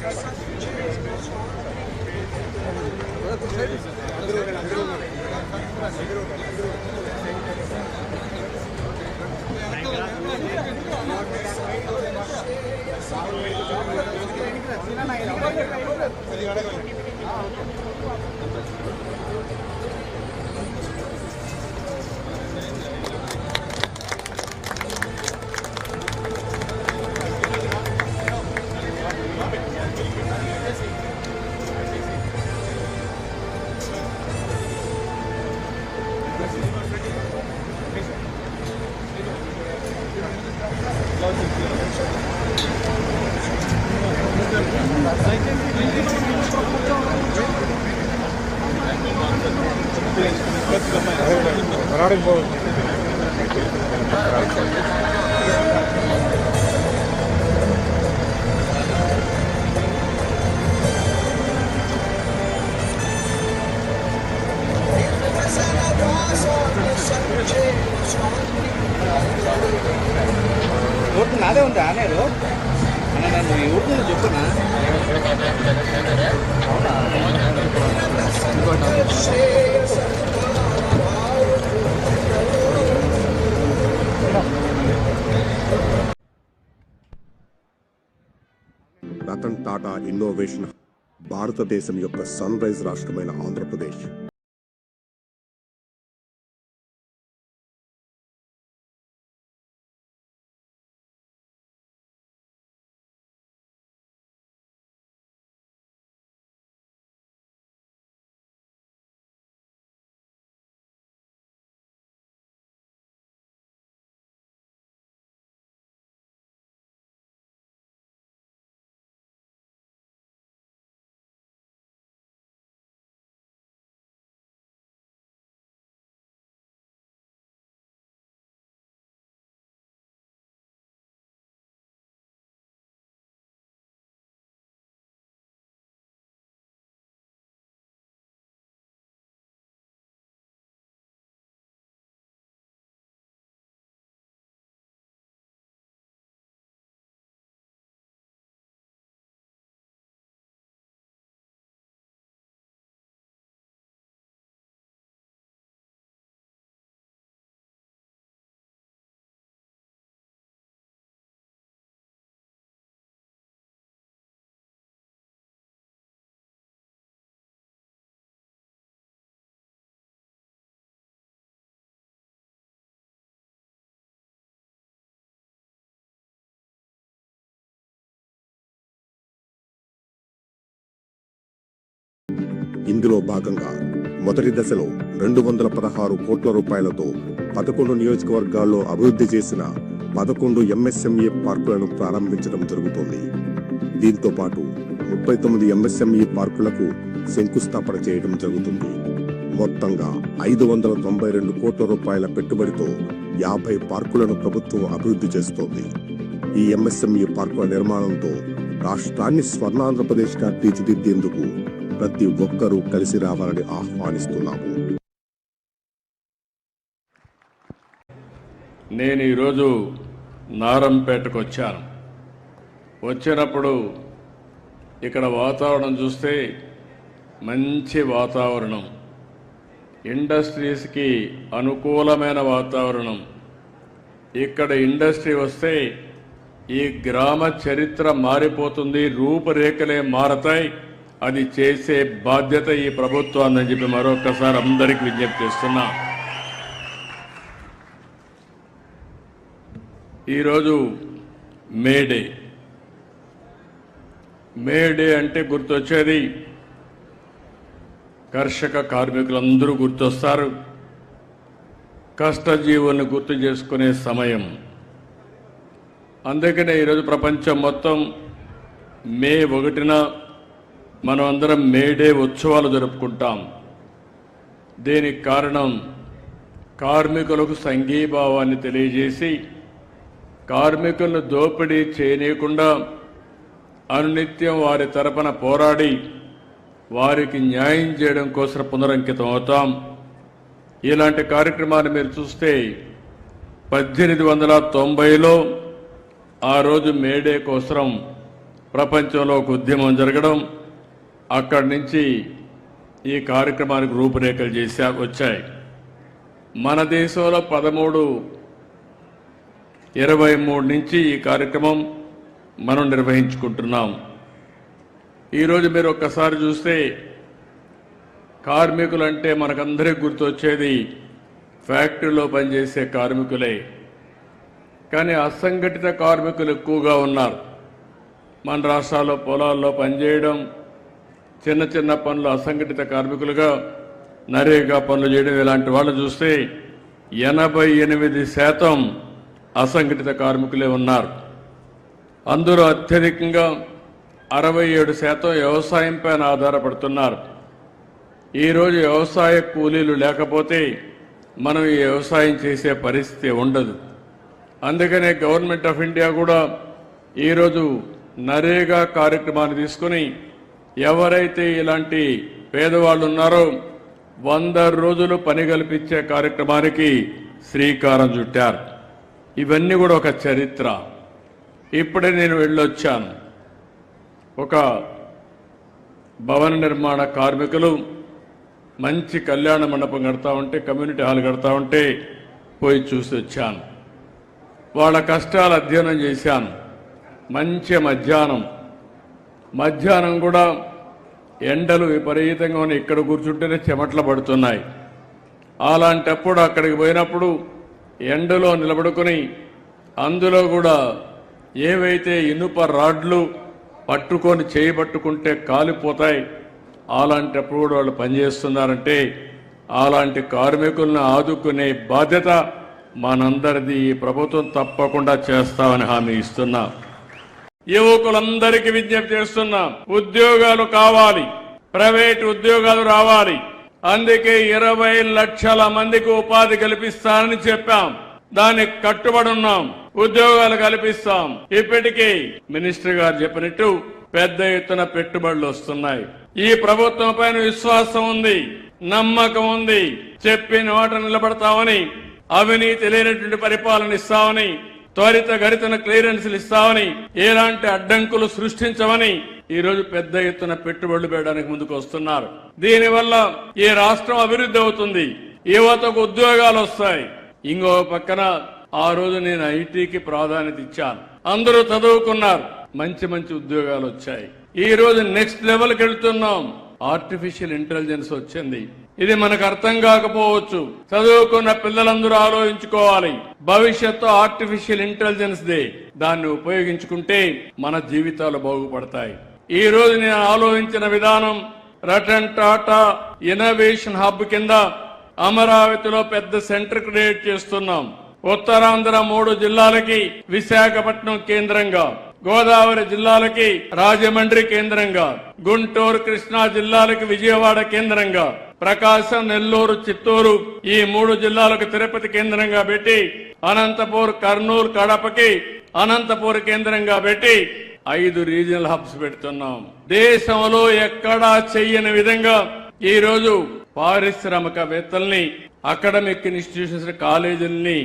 Grazie. Vote నాదే ఉందా అనేరు అన్న నన్ను ఈ ఊరు నుంచి చెప్పునా అవునా టాటా ఇన్నోవేషన్ భారతదేశం యొక్క సన్ రైజ్ రాష్ట్రమైన ఆంధ్రప్రదేశ్. ఇందులో భాగంగా మొదటి దశలో రెండు వందల పదహారు కోట్ల రూపాయలతో పదకొండు నియోజకవర్గాల్లో అభివృద్ధి చేసిన పదకొండు ఎంఎస్ఎంఈ పార్కులను ప్రారంభించడం జరుగుతోంది. దీంతో పాటు ముప్పై తొమ్మిది ఎంఎస్ఎంఈ పార్కులకు శంకుస్థాపన చేయడం జరుగుతుంది. మొత్తంగా ఐదు వందల తొంభై రెండు కోట్ల రూపాయల పెట్టుబడితో యాభై పార్కులను ప్రభుత్వం అభివృద్ధి చేస్తోంది. ఈ ఎంఎస్ఎంఈ పార్కుల నిర్మాణంతో రాష్ట్రాన్ని స్వర్ణాంధ్రప్రదేశ్గా తీర్చిదిద్దేందుకు ప్రతి ఒక్కరూ కలిసి రావాలని ఆహ్వానిస్తున్నాము. నేను ఈరోజు నారంపేటకు వచ్చాను. వచ్చినప్పుడు ఇక్కడ వాతావరణం చూస్తే మంచి వాతావరణం. ఇండస్ట్రీస్కి అనుకూలమైన వాతావరణం. ఇక్కడ ఇండస్ట్రీ వస్తే ఈ గ్రామ చరిత్ర మారిపోతుంది రూపురేఖలే మారతాయి. అది చేసే బాధ్యత ఈ ప్రభుత్వాన్ని చెప్పి మరొకసారి అందరికీ విజ్ఞప్తి చేస్తున్నా. ఈరోజు మేడే మేడే అంటే గుర్తొచ్చేది. కర్షక కార్మికులందరూ గుర్తొస్తారు. కష్టజీవుని గుర్తు చేసుకునే సమయం. అందుకనే ఈరోజు ప్రపంచం మొత్తం మే ఒకటిన మనం అందరం మేడే ఉత్సవాలు జరుపుకుంటాం. దీనికి కారణం కార్మికులకు సంఘీభావాన్ని తెలియజేసి కార్మికులను దోపిడీ చేయనీయకుండా అనునిత్యం వారి తరపున పోరాడి వారికి న్యాయం చేయడం కోసం పునరంకితం అవుతాం. ఇలాంటి కార్యక్రమాన్ని మీరు చూస్తే పద్దెనిమిది వందల తొంభైలో ఆ రోజు మేడే కోసం ప్రపంచంలో ఒక ఉద్యమం జరగడం అక్కడి నుంచి ఈ కార్యక్రమానికి రూపురేఖలు చేసా వచ్చాయి. మన దేశంలో పదమూడు ఇరవై మూడు నుంచి ఈ కార్యక్రమం మనం నిర్వహించుకుంటున్నాం. ఈరోజు మీరు ఒక్కసారి చూస్తే కార్మికులంటే మనకందరికీ గుర్తొచ్చేది ఫ్యాక్టరీలో పనిచేసే కార్మికులే. కానీ అసంఘటిత కార్మికులు ఎక్కువగా ఉన్నారు. మన రాష్ట్రాల్లో పొలాల్లో పనిచేయడం చిన్న చిన్న పనులు అసంఘటిత కార్మికులుగా నరేగా పనులు చేయడం ఇలాంటి వాళ్ళు చూస్తే ఎనభై ఎనిమిది శాతం అసంఘటిత కార్మికులే ఉన్నారు. అందరూ అత్యధికంగా అరవై ఏడు శాతం వ్యవసాయం పైన ఆధారపడుతున్నారు. ఈరోజు వ్యవసాయ కూలీలు లేకపోతే మనం ఈ వ్యవసాయం చేసే పరిస్థితి ఉండదు. అందుకనే గవర్నమెంట్ ఆఫ్ ఇండియా కూడా ఈరోజు నరేగా కార్యక్రమాన్ని తీసుకుని ఎవరైతే ఇలాంటి పేదవాళ్ళు ఉన్నారో వంద రోజులు పని కల్పించే కార్యక్రమానికి శ్రీకారం చుట్టారు. ఇవన్నీ కూడా ఒక చరిత్ర. ఇప్పుడే నేను వెళ్ళొచ్చాను. ఒక భవన నిర్మాణ కార్మికులు మంచి కళ్యాణ మండపం కడతా ఉంటే కమ్యూనిటీ హాల్ కడతా ఉంటే పోయి చూసి వచ్చాను. వాళ్ళ కష్టాలు అధ్యయనం చేశాను. మంచి మధ్యాహ్నం మధ్యాహ్నం కూడా ఎండలు విపరీతంగా ఉన్నాయి. ఇక్కడ కూర్చుంటేనే చెమట్లు పడుతున్నాయి. అలాంటప్పుడు అక్కడికి పోయినప్పుడు ఎండలో నిలబడుకొని అందులో కూడా ఏవైతే ఇనుప రాడ్లు పట్టుకొని చేయి పట్టుకుంటే కాలిపోతాయి అలాంటప్పుడు కూడా వాళ్ళు పనిచేస్తున్నారంటే అలాంటి కార్మికులను ఆదుకునే బాధ్యత మనందరిది ఈ ప్రభుత్వం తప్పకుండా చేస్తామని హామీ ఇస్తున్నా. యువకులందరికీ విజ్ఞప్తి చేస్తున్నాం. ఉద్యోగాలు కావాలి. ప్రైవేట్ ఉద్యోగాలు రావాలి. అందుకే ఇరవై లక్షల మందికి ఉపాధి కల్పిస్తానని చెప్పాం. దానికి కట్టుబడి ఉన్నాం. ఉద్యోగాలు కల్పిస్తాం. ఇప్పటికీ మినిస్టర్ గారు చెప్పినట్టు పెద్ద ఎత్తున పెట్టుబడులు వస్తున్నాయి. ఈ ప్రభుత్వం పైన విశ్వాసం ఉంది. నమ్మకం ఉంది. చెప్పిన మాట నిలబడతామని అవినీతి లేనటువంటి పరిపాలన ఇస్తామని త్వరిత గరితన క్లియరెన్స్లు ఇస్తామని ఎలాంటి అడ్డంకులు సృష్టించమని ఈ రోజు పెద్ద ఎత్తున పెట్టుబడులు పెట్టడానికి ముందుకు వస్తున్నారు. దీనివల్ల ఈ రాష్ట్రం అభివృద్ధి అవుతుంది యువతకు ఉద్యోగాలు వస్తాయి? ఇంకో పక్కన ఆ రోజు నేను ఐటీకి ప్రాధాన్యత ఇచ్చాను. అందరూ చదువుకున్నారు మంచి మంచి ఉద్యోగాలు వచ్చాయి. ఈ రోజు నెక్స్ట్ లెవెల్కి వెళ్తున్నాం. ఆర్టిఫిషియల్ ఇంటెలిజెన్స్ వచ్చింది. ఇది మనకు అర్థం కాకపోవచ్చు. చదువుకున్న పిల్లలందరూ ఆలోచించుకోవాలి. భవిష్యత్తు ఆర్టిఫిషియల్ ఇంటెలిజెన్స్ దే. దాన్ని ఉపయోగించుకుంటే మన జీవితాలు బాగుపడతాయి. ఈ రోజు నేను ఆలోచించిన విధానం రటన్ టాటా ఇన్నోవేషన్ హబ్ కింద అమరావతిలో పెద్ద సెంటర్ క్రియేట్ చేస్తున్నాం. ఉత్తరాంధ్ర మూడు జిల్లాలకి విశాఖపట్నం కేంద్రంగా. గోదావరి జిల్లాలకి రాజమండ్రి కేంద్రంగా. గుంటూరు కృష్ణా జిల్లాలకి విజయవాడ కేంద్రంగా. ప్రకాశం నెల్లూరు చిత్తూరు ఈ మూడు జిల్లాలకు తిరుపతి కేంద్రంగా పెట్టి అనంతపూర్ కర్నూలు కడపకి అనంతపూర్ కేంద్రంగా పెట్టి ఐదు రీజనల్ హబ్స్ పెడుతున్నాం. దేశంలో ఎక్కడా చెయ్యని విధంగా ఈ రోజు పారిశ్రామికవేత్తల్ని అకాడమిక్ ఇన్స్టిట్యూషన్స్ కాలేజీల్ని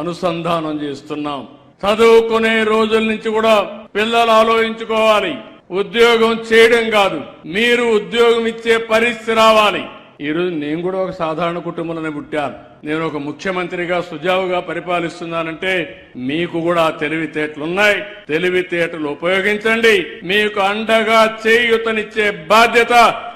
అనుసంధానం చేస్తున్నాం. చదువుకునే రోజుల నుంచి కూడా పిల్లలు ఆలోచించుకోవాలి. ఉద్యోగం చేయడం కాదు మీరు ఉద్యోగం ఇచ్చే పరిస్థితి రావాలి. ఈరోజు నేను కూడా ఒక సాధారణ కుటుంబంలోనే పుట్టాను. నేను ఒక ముఖ్యమంత్రిగా సుజావుగా పరిపాలిస్తున్నానంటే మీకు కూడా ఆ తెలివితేటలున్నాయి. తెలివితేటలు ఉపయోగించండి. మీకు అండగా చేయూతనిచ్చే బాధ్యత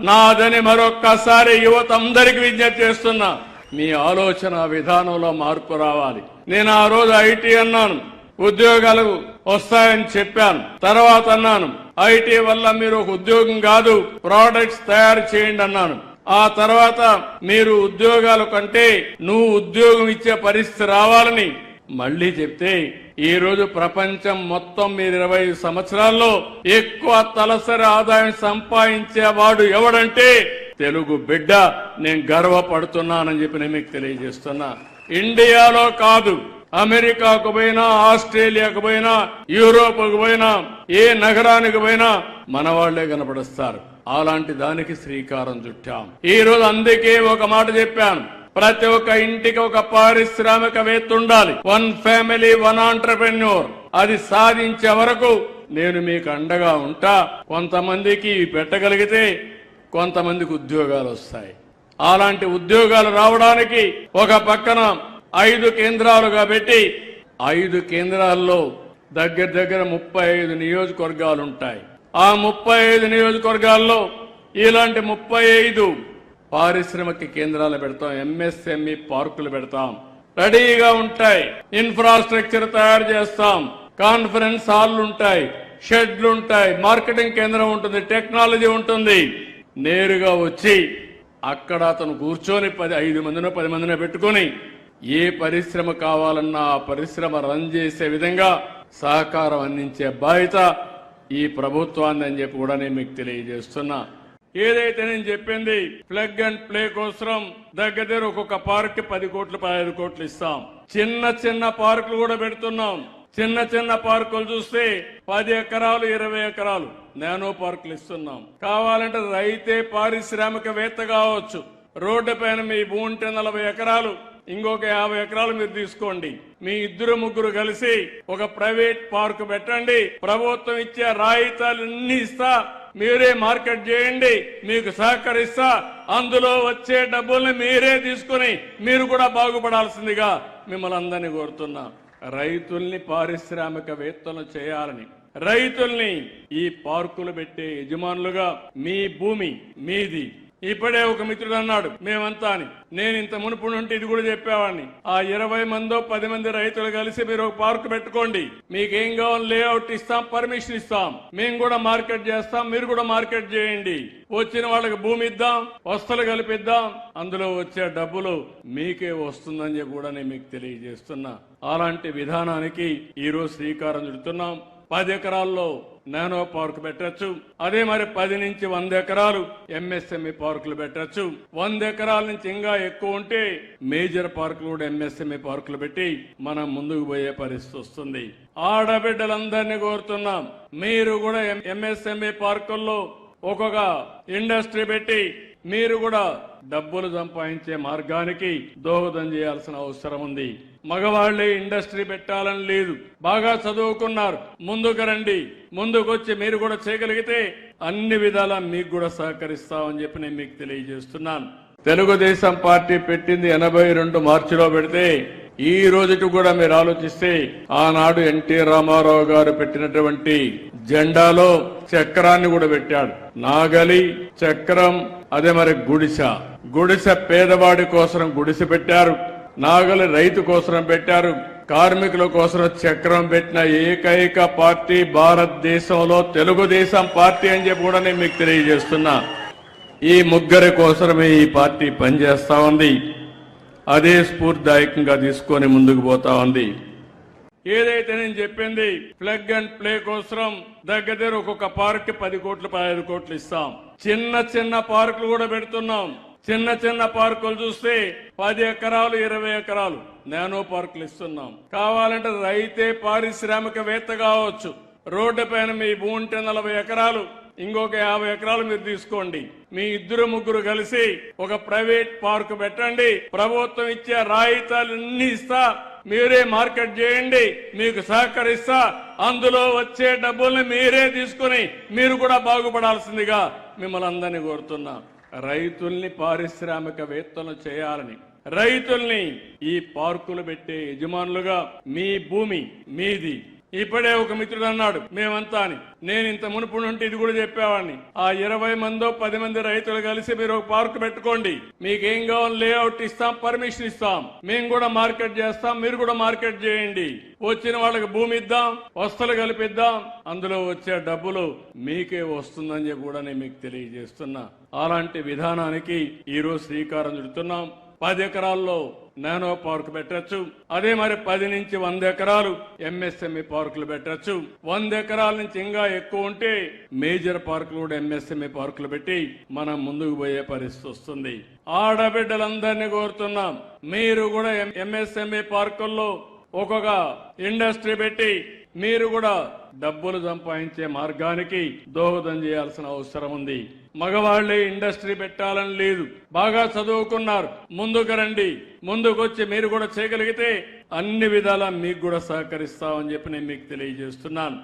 నాదని మరొక్కసారి యువత అందరికి విజ్ఞప్తి చేస్తున్నా. మీ ఆలోచన విధానంలో మార్పు రావాలి. నేను ఆ రోజు ఐటీ అన్నాను. ఉద్యోగాలు వస్తాయని చెప్పాను. తర్వాత అన్నాను. ఐటీ వల్ల మీరు ఒక ఉద్యోగం కాదు ప్రోడక్ట్స్ తయారు చేయండి అన్నాను. ఆ తర్వాత మీరు ఉద్యోగాల కంటే నువ్వు ఉద్యోగం ఇచ్చే పరిస్థితి రావాలని మళ్ళీ చెప్తే ఈ రోజు ప్రపంచం మొత్తం మీరు ఇరవై సంవత్సరాల్లో ఎక్కువ తలసరి ఆదాయం సంపాదించేవాడు ఎవడంటే తెలుగు బిడ్డ. నేను గర్వపడుతున్నానని చెప్పి నేను మీకు తెలియజేస్తున్నా. ఇండియాలో కాదు అమెరికాకు పోయినా ఆస్ట్రేలియాకు పోయినా యూరోప్కు పోయినా ఏ నగరానికి పోయినా మన వాళ్ళే కనపడుస్తారు. అలాంటి దానికి శ్రీకారం చుట్టాం. ఈ రోజు అందుకే ఒక మాట చెప్పాను. ప్రతి ఒక్క ఇంటికి ఒక పారిశ్రామికవేత్త ఉండాలి. వన్ ఫ్యామిలీ వన్ ఆంటర్ప్రెన్యూర్ అది సాధించే వరకు నేను మీకు అండగా ఉంటా. కొంతమందికి పెట్టగలిగితే కొంతమందికి ఉద్యోగాలు వస్తాయి. అలాంటి ఉద్యోగాలు రావడానికి ఒక పక్కన ఐదు కేంద్రాలుగా పెట్టి ఐదు కేంద్రాల్లో దగ్గర దగ్గర ముప్పై ఐదు నియోజకవర్గాలు ఉంటాయి. ఆ ముప్పై ఐదు నియోజకవర్గాల్లో ఇలాంటి ముప్పై ఐదు పారిశ్రామిక కేంద్రాలు పెడతాం ఎంఎస్ఎంఈ పార్కులు పెడతాం. రెడీగా ఉంటాయి. ఇన్ఫ్రాస్ట్రక్చర్ తయారు చేస్తాం. కాన్ఫరెన్స్ హాల్లు ఉంటాయి. షెడ్లు ఉంటాయి. మార్కెటింగ్ కేంద్రం ఉంటుంది. టెక్నాలజీ ఉంటుంది. నేరుగా వచ్చి అక్కడ అతను కూర్చొని పది ఐదు మందినో పది మందినో పెట్టుకొని ఏ పరిశ్రమ కావాలన్నా ఆ పరిశ్రమ రన్ చేసే విధంగా సహకారం అందించే బాధ్యత ఈ ప్రభుత్వాన్ని అని చెప్పి కూడా నేను మీకు తెలియజేస్తున్నా. ఏదైతే నేను చెప్పింది ప్లగ్ అండ్ ప్లే కోసం దగ్గర దగ్గర ఒక్కొక్క పార్క్ పది కోట్లు పదహైదు కోట్లు ఇస్తాం. చిన్న చిన్న పార్కులు కూడా పెడుతున్నాం. చిన్న చిన్న పార్కులు చూస్తే పది ఎకరాలు ఇరవై ఎకరాలు నానో పార్కులు ఇస్తున్నాం. కావాలంటే రైతే పారిశ్రామికవేత్త కావచ్చు. రోడ్డు పైన మీ భూమి ఉంటే నలభై ఎకరాలు ఇంకొక యాభై ఎకరాలు మీరు తీసుకోండి. మీ ఇద్దరు ముగ్గురు కలిసి ఒక ప్రైవేట్ పార్క్ పెట్టండి. ప్రభుత్వం ఇచ్చే రాయితీలన్నీ ఇస్తా. మీరే మార్కెట్ చేయండి. మీకు సహకరిస్తా. అందులో వచ్చే డబ్బుల్ని మీరే తీసుకుని మీరు కూడా బాగుపడాల్సిందిగా మిమ్మల్ని అందరినీ కోరుతున్నా. రైతుల్ని పారిశ్రామికవేత్తలు చేయాలని. రైతుల్ని ఈ పార్కులు పెట్టే యజమానులుగా మీ భూమి మీది. ఇప్పుడే ఒక మిత్రుడు అన్నాడు మేమంతా అని. నేను ఇంత మునుపు నుండి ఇది కూడా చెప్పేవాడిని ఆ ఇరవై మందో పది మంది రైతులు కలిసి మీరు ఒక పార్క్ పెట్టుకోండి. మీకేం కావాలి లేఅవుట్ ఇస్తాం పర్మిషన్ ఇస్తాం. మేము కూడా మార్కెట్ చేస్తాం మీరు కూడా మార్కెట్ చేయండి. వచ్చిన వాళ్ళకి భూమి ఇద్దాం వస్తువులు కలిపిద్దాం. అందులో వచ్చే డబ్బులు మీకే వస్తుందని చెప్పి కూడా నేను మీకు తెలియజేస్తున్నా. అలాంటి విధానానికి ఈరోజు శ్రీకారం చుడుతున్నాం. పది ఎకరాల్లో నానో పార్క్ పెట్టచ్చు. అదే మరి పది నుంచి వంద ఎకరాలు ఎంఎస్ఎంఈ పార్కులు పెట్టచ్చు. వంద ఎకరాల నుంచి ఇంకా ఎక్కువ ఉంటే మేజర్ పార్కులు కూడా ఎంఎస్ఎంఈ పార్కులు పెట్టి మనం ముందుకు పోయే పరిస్థితి వస్తుంది. ఆడబిడ్డలందరినీ కోరుతున్నాం. మీరు కూడా ఎంఎస్ఎంఈ పార్కుల్లో ఒక్కొక్క ఇండస్ట్రీ పెట్టి మీరు కూడా డబ్బులు సంపాదించే మార్గానికి దోహదం చేయాల్సిన అవసరం ఉంది. మగవాళ్ళే ఇండస్ట్రీ పెట్టాలని లేదు. బాగా చదువుకున్నారు. ముందుకు రండి. ముందుకొచ్చి మీరు కూడా చేయగలిగితే అన్ని విధాలా మీకు కూడా సహకరిస్తామని చెప్పి నేను మీకు తెలియజేస్తున్నాను. తెలుగుదేశం పార్టీ పెట్టింది ఎనభై రెండు మార్చిలో పెడితే ఈ రోజుకి కూడా మీరు ఆలోచిస్తే ఆనాడు ఎన్టీ రామారావు గారు పెట్టినటువంటి జెండాలో చక్రాన్ని కూడా పెట్టాడు. నాగలి చక్రం అదే మరి గుడిస. గుడిసె పేదవాడి కోసం గుడిసె పెట్టారు. నాగలి రైతు కోసం పెట్టారు. కార్మికుల కోసం చక్రం పెట్టిన ఏకైక పార్టీ భారతదేశంలో తెలుగుదేశం పార్టీ అని చెప్పి కూడా నేను మీకు తెలియజేస్తున్నా. ఈ ముగ్గురి కోసమే ఈ పార్టీ పనిచేస్తా ఉంది. అదే స్ఫూర్తిదాయకంగా తీసుకొని ముందుకు పోతా ఉంది. ఏదైతే నేను చెప్పింది ప్లగ్ అండ్ ప్లే కోసం దగ్గర దగ్గర ఒక్కొక్క పార్క్ పది కోట్లు పదహైదు కోట్లు ఇస్తాం. చిన్న చిన్న పార్కులు కూడా పెడుతున్నాం. చిన్న చిన్న పార్కులు చూస్తే పది ఎకరాలు ఇరవై ఎకరాలు నానో పార్కులు ఇస్తున్నాం. కావాలంటే రైతే పారిశ్రామికవేత్త కావచ్చు. రోడ్డు పైన మీ భూమి ఉంటే నలభై ఎకరాలు ఇంకొక యాభై ఎకరాలు మీరు తీసుకోండి. మీ ఇద్దరు ముగ్గురు కలిసి ఒక ప్రైవేట్ పార్క్ పెట్టండి. ప్రభుత్వం ఇచ్చే రాయితీలన్నీ ఇస్తా. మీరే మార్కెట్ చేయండి. మీకు సహకరిస్తా. అందులో వచ్చే డబ్బుల్ని మీరే తీసుకుని మీరు కూడా బాగుపడాల్సిందిగా మిమ్మల్ని అందరినీ కోరుతున్నాం. రైతుల్ని పారిశ్రామికవేత్తలు చేయాలని. రైతుల్ని ఈ పార్కులు పెట్టే యజమానులుగా మీ భూమి మీది. ఇప్పుడే ఒక మిత్రుడు అన్నాడు మేమంతా అని. నేను ఇంత మునుపు నుండి ఇది కూడా చెప్పేవాడిని. ఆ ఇరవై మందో పది మంది రైతులు కలిసి మీరు ఒక పార్క్ పెట్టుకోండి. మీకేం కావాలి లేఅవుట్ ఇస్తాం పర్మిషన్ ఇస్తాం. మేము కూడా మార్కెట్ చేస్తాం మీరు కూడా మార్కెట్ చేయండి. వచ్చిన వాళ్ళకి భూమి ఇద్దాం వస్తువులు కలిపిద్దాం. అందులో వచ్చే డబ్బులు మీకే వస్తుందని చెప్పి కూడా నేను మీకు తెలియజేస్తున్నా. అలాంటి విధానానికి ఈరోజు శ్రీకారం చుడుతున్నాం. పది ఎకరాల్లో నానో పార్క్ పెట్టచ్చు. అదే మరి పది నుంచి వంద ఎకరాలు ఎంఎస్ఎంఈ పార్కులు పెట్టచ్చు. వంద ఎకరాల నుంచి ఇంకా ఎక్కువ ఉంటే మేజర్ పార్కులు కూడా ఎంఎస్ఎంఈ పార్కులు పెట్టి మనం ముందుకు పోయే పరిస్థితి వస్తుంది. ఆడబిడ్డలందరినీ కోరుతున్నాం. మీరు కూడా ఎంఎస్ఎంఈ పార్కుల్లో ఒక్కొక్క ఇండస్ట్రీ పెట్టి మీరు కూడా డబ్బులు సంపాదించే మార్గానికి దోహదం చేయాల్సిన అవసరం ఉంది. మగవాళ్ళే ఇండస్ట్రీ పెట్టాలని లేదు. బాగా చదువుకున్నారు. ముందుకు రండి. ముందుకొచ్చి మీరు కూడా చేయగలిగితే అన్ని విధాలా మీకు కూడా సహకరిస్తామని చెప్పి నేను మీకు తెలియజేస్తున్నాను.